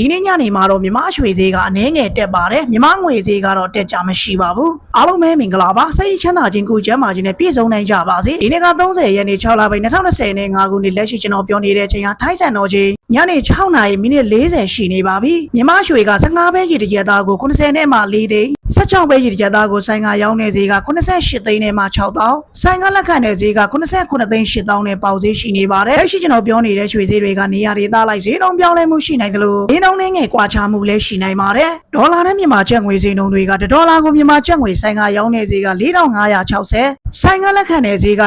ဒီနေ့ညနေမှာတော့မြမရွှေသေးကအနှဲငယ်တက်ပါတယ်မြမငွေသေးကတော့တက်ကြမရှိပါဘူးအားလုံးပဲမင်္ဂလာပါစိတ်ချမ်းသာခြင်းကိုကျမ်းမာခြင်းနဲ့ပြည့်စုံနိုင်ကြပါစေဒီနေ့က30ရက်နေ့6လပိုင်း2020နဲ့5ခုနှစ်လက်ရှိကျွန်တော်ပြောနေတဲ့အချိန်ဟာထိုင်းဆန်တော်ချင်း ညနေ6နာရီမိနစ်40ရှိနေပါပြီမြမရွှေက15ပဲရည်တကြသားကို90နဲ့မှ4သိန်း16ပဲရည်တကြသားကိုဆိုင်ကရောင်းနေဈေးက88သိန်းနဲ့မှ6တောင်းဆိုင်ကလက်ခံတဲ့ဈေးက89သိန်း8တောင်းနဲ့ပေါက်ဈေးရှိနေပါတယ်လက်ရှိကျွန်တော်ပြောနေတဲ့ရွှေဈေးတွေကနေရာဒေသလိုက်ဈေးနှုန်းပြောင်းလဲမှုရှိနိုင်တယ်လို့ဈေးနှုန်းနဲ့ငယ်ကွာခြားမှုလည်းရှိနိုင်ပါတယ်ဒေါ်လာနဲ့မြန်မာကျပ်ငွေဈေးနှုန်းတွေကဒေါ်လာကိုမြန်မာကျပ်ငွေဆိုင်ကရောင်းနေဈေးက4560ဆိုင်ကလက်ခံတဲ့ဈေးက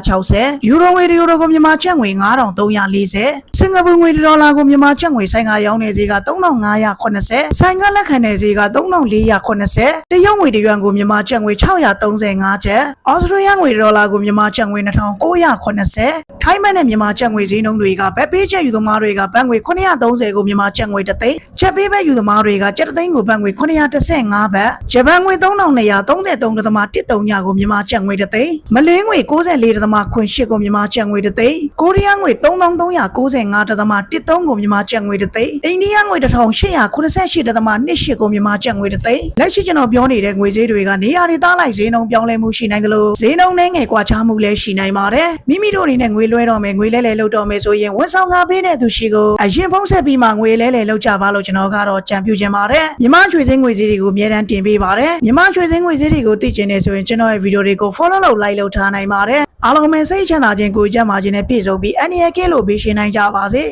4460ယူရိုငွေတယူရိုကိုမြန်မာကျပ်ငွေ9340စင်ကာပူငွေဒေါ်လာကိုမြန်မာကျပ်ငွေဆိုင်ကရောင်းနေဈေးက3580ဆိုင်ကလက်ခံတဲ့ဈေးက3480တရုတ်ငွေတရွမ်ကိုမြန်မာကျပ်ငွေ635ကျပ်ဩစတြေးလျငွေဒေါ်လာကိုမြန်မာကျပ်ငွေ2980ထိုင်းမန်နဲ့မြန်မာကျပ်ငွေဈေးနှုန်းတွေကဘက်ပေးချက်ယူသမားတွေကဘတ်ငွေ930ကိုမြန်မာကျပ်ငွေ3သိန်းချက်ပေးဘက်ယူသမားတွေကကျပ်3သိန်းကိုဘတ်ငွေ915ဘတ်ဂျပန်ငွေ3233.13ညကိုမြန်မာကျပ်ငွေ3သိန်းမလေးငွေ94.8ကိုမြန်မာကျပ်ငွေ3သိန်းကိုရီးယားငွေ3395.13ကိုမြန်မာကျပ်ငွေ3သိန်းအိန္ဒိယငွေ1888.28ကိုမြန်မာကျပ်ငွေ3သိန်းလက်ရှိကျွန်တော်ပြောနေတဲ့ငွေဈေးတွေကနေရာဒေသလိုက်ဈေးနှုန်းပြောင်းလဲမှုရှိနိုင်တယ်လို့ဈေးနှုန်းနဲ့ငယ်ကွာခြားမှုလည်းရှိနိုင်ပါတယ်မိမိတို့အနေနဲ့ငွေလွှဲတော့မယ်ငွေလဲလဲလုပ်တော့မယ်ဆိုရင်ဝန်ဆောင်ကားပေးတဲ့သူရှိကိုအရင်ဖုံးဆက်ပြီးမှငွေလဲလဲလုပ်ကြပါလို့ကျွန်တော်ကတော့ကြံပြူခြင်းပါတယ်မြမချွေစင်းငွေဈေးတွေကိုအများတန်းတင်ပေးပါတယ်မြမချွေစင်းငွေဈေးတွေကိုသိချင်နေဆိုရင်ကျွန်တော်ရဲ့ဗီဒီယိုတွေကို follow လုပ် like လုပ်ထားနိုင်ပါတယ်အားလုံးပဲစိတ်ချမ်းသာခြင်းကိုကြမ်းမာခြင်းနဲ့ပြည့်စုံပြီးအန္တရာယ်ကင်းလို့ပေးရှင်နိုင်ကြပါစေ